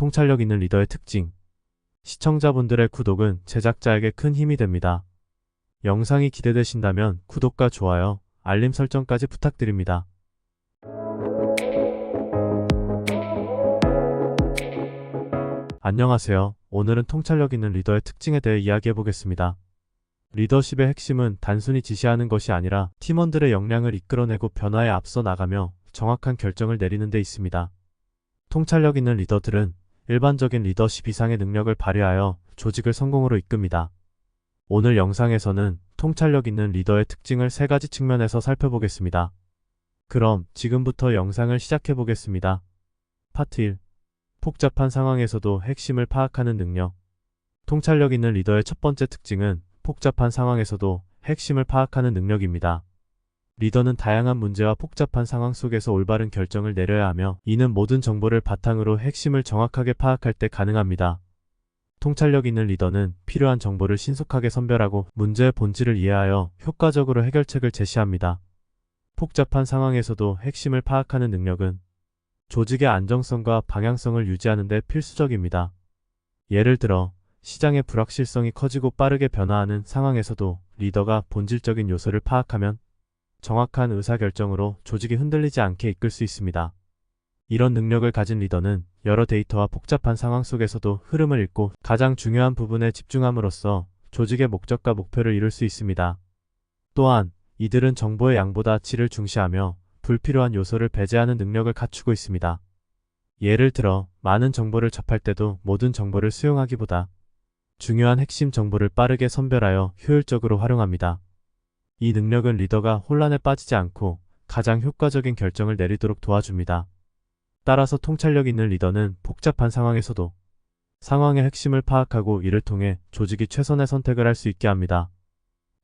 통찰력 있는 리더의 특징. 시청자분들의 구독은 제작자에게 큰 힘이 됩니다. 영상이 기대되신다면 구독과 좋아요, 알림 설정까지 부탁드립니다. 안녕하세요. 오늘은 통찰력 있는 리더의 특징에 대해 이야기해 보겠습니다. 리더십의 핵심은 단순히 지시하는 것이 아니라 팀원들의 역량을 이끌어내고 변화에 앞서 나가며 정확한 결정을 내리는 데 있습니다. 통찰력 있는 리더들은 일반적인 리더십 이상의 능력을 발휘하여 조직을 성공으로 이끕니다. 오늘 영상에서는 통찰력 있는 리더의 특징을 세 가지 측면에서 살펴보겠습니다. 그럼 지금부터 영상을 시작해 보겠습니다. 파트 1. 복잡한 상황에서도 핵심을 파악하는 능력. 통찰력 있는 리더의 첫 번째 특징은 복잡한 상황에서도 핵심을 파악하는 능력입니다. 리더는 다양한 문제와 복잡한 상황 속에서 올바른 결정을 내려야 하며 이는 모든 정보를 바탕으로 핵심을 정확하게 파악할 때 가능합니다. 통찰력 있는 리더는 필요한 정보를 신속하게 선별하고 문제의 본질을 이해하여 효과적으로 해결책을 제시합니다. 복잡한 상황에서도 핵심을 파악하는 능력은 조직의 안정성과 방향성을 유지하는 데 필수적입니다. 예를 들어 시장의 불확실성이 커지고 빠르게 변화하는 상황에서도 리더가 본질적인 요소를 파악하면 정확한 의사결정으로 조직이 흔들리지 않게 이끌 수 있습니다. 이런 능력을 가진 리더는 여러 데이터와 복잡한 상황 속에서도 흐름을 읽고 가장 중요한 부분에 집중함으로써 조직의 목적과 목표를 이룰 수 있습니다. 또한 이들은 정보의 양보다 질을 중시하며 불필요한 요소를 배제하는 능력을 갖추고 있습니다. 예를 들어 많은 정보를 접할 때도 모든 정보를 수용하기보다 중요한 핵심 정보를 빠르게 선별하여 효율적으로 활용합니다. 이 능력은 리더가 혼란에 빠지지 않고 가장 효과적인 결정을 내리도록 도와줍니다. 따라서 통찰력 있는 리더는 복잡한 상황에서도 상황의 핵심을 파악하고 이를 통해 조직이 최선의 선택을 할 수 있게 합니다.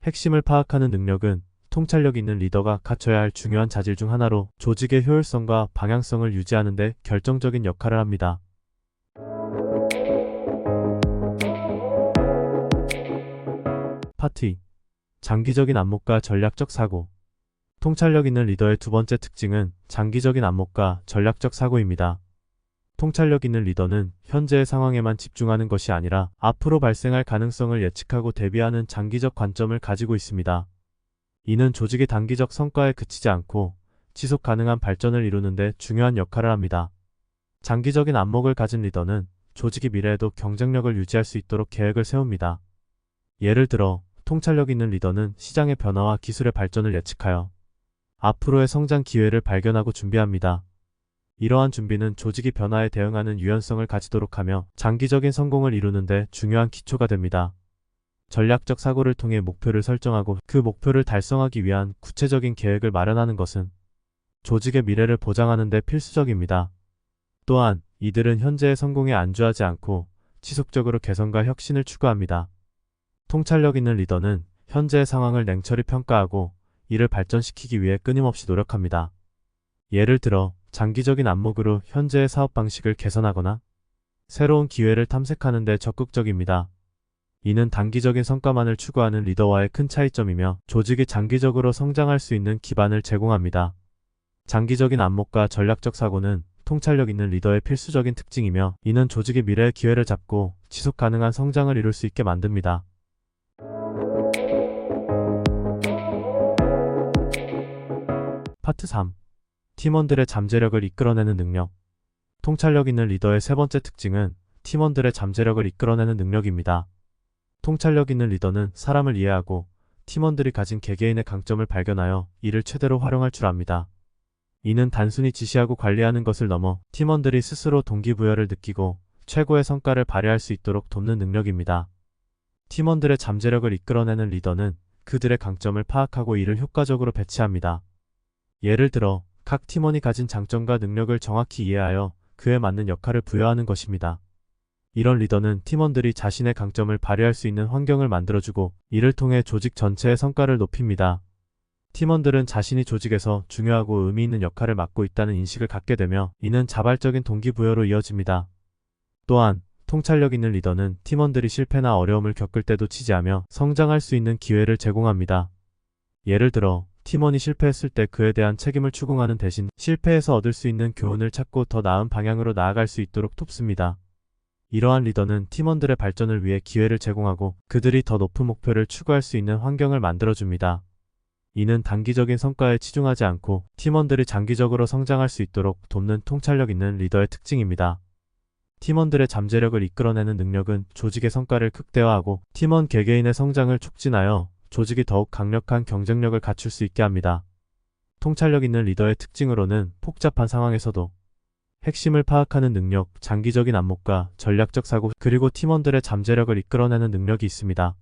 핵심을 파악하는 능력은 통찰력 있는 리더가 갖춰야 할 중요한 자질 중 하나로 조직의 효율성과 방향성을 유지하는 데 결정적인 역할을 합니다. 2. 장기적인 안목과 전략적 사고. 통찰력 있는 리더의 두 번째 특징은 장기적인 안목과 전략적 사고입니다. 통찰력 있는 리더는 현재의 상황에만 집중하는 것이 아니라 앞으로 발생할 가능성을 예측하고 대비하는 장기적 관점을 가지고 있습니다. 이는 조직의 단기적 성과에 그치지 않고 지속 가능한 발전을 이루는데 중요한 역할을 합니다. 장기적인 안목을 가진 리더는 조직이 미래에도 경쟁력을 유지할 수 있도록 계획을 세웁니다. 예를 들어 통찰력 있는 리더는 시장의 변화와 기술의 발전을 예측하여 앞으로의 성장 기회를 발견하고 준비합니다. 이러한 준비는 조직이 변화에 대응하는 유연성을 가지도록 하며 장기적인 성공을 이루는데 중요한 기초가 됩니다. 전략적 사고를 통해 목표를 설정하고 그 목표를 달성하기 위한 구체적인 계획을 마련하는 것은 조직의 미래를 보장하는 데 필수적입니다. 또한 이들은 현재의 성공에 안주하지 않고 지속적으로 개선과 혁신을 추구합니다. 통찰력 있는 리더는 현재의 상황을 냉철히 평가하고 이를 발전시키기 위해 끊임없이 노력합니다. 예를 들어 장기적인 안목으로 현재의 사업 방식을 개선하거나 새로운 기회를 탐색하는 데 적극적입니다. 이는 단기적인 성과만을 추구하는 리더와의 큰 차이점이며 조직이 장기적으로 성장할 수 있는 기반을 제공합니다. 장기적인 안목과 전략적 사고는 통찰력 있는 리더의 필수적인 특징이며 이는 조직의 미래의 기회를 잡고 지속 가능한 성장을 이룰 수 있게 만듭니다. 파트 3. 팀원들의 잠재력을 이끌어내는 능력. 통찰력 있는 리더의 세 번째 특징은 팀원들의 잠재력을 이끌어내는 능력입니다. 통찰력 있는 리더는 사람을 이해하고 팀원들이 가진 개개인의 강점을 발견하여 이를 최대로 활용할 줄 압니다. 이는 단순히 지시하고 관리하는 것을 넘어 팀원들이 스스로 동기부여를 느끼고 최고의 성과를 발휘할 수 있도록 돕는 능력입니다. 팀원들의 잠재력을 이끌어내는 리더는 그들의 강점을 파악하고 이를 효과적으로 배치합니다. 예를 들어 각 팀원이 가진 장점과 능력을 정확히 이해하여 그에 맞는 역할을 부여하는 것입니다. 이런 리더는 팀원들이 자신의 강점을 발휘할 수 있는 환경을 만들어주고 이를 통해 조직 전체의 성과를 높입니다. 팀원들은 자신이 조직에서 중요하고 의미 있는 역할을 맡고 있다는 인식을 갖게 되며 이는 자발적인 동기부여로 이어집니다. 또한 통찰력 있는 리더는 팀원들이 실패나 어려움을 겪을 때도 치지하며 성장할 수 있는 기회를 제공합니다. 예를 들어 팀원이 실패했을 때 그에 대한 책임을 추궁하는 대신 실패에서 얻을 수 있는 교훈을 찾고 더 나은 방향으로 나아갈 수 있도록 돕습니다. 이러한 리더는 팀원들의 발전을 위해 기회를 제공하고 그들이 더 높은 목표를 추구할 수 있는 환경을 만들어줍니다. 이는 단기적인 성과에 치중하지 않고 팀원들이 장기적으로 성장할 수 있도록 돕는 통찰력 있는 리더의 특징입니다. 팀원들의 잠재력을 이끌어내는 능력은 조직의 성과를 극대화하고 팀원 개개인의 성장을 촉진하여 조직이 더욱 강력한 경쟁력을 갖출 수 있게 합니다. 통찰력 있는 리더의 특징으로는 복잡한 상황에서도 핵심을 파악하는 능력, 장기적인 안목과 전략적 사고, 그리고 팀원들의 잠재력을 이끌어내는 능력이 있습니다.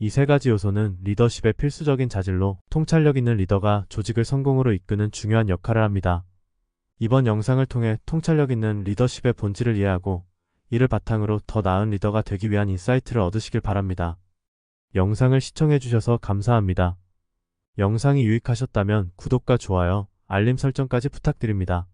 이 세 가지 요소는 리더십의 필수적인 자질로 통찰력 있는 리더가 조직을 성공으로 이끄는 중요한 역할을 합니다. 이번 영상을 통해 통찰력 있는 리더십의 본질을 이해하고 이를 바탕으로 더 나은 리더가 되기 위한 인사이트를 얻으시길 바랍니다. 영상을 시청해주셔서 감사합니다. 영상이 유익하셨다면 구독과 좋아요, 알림 설정까지 부탁드립니다.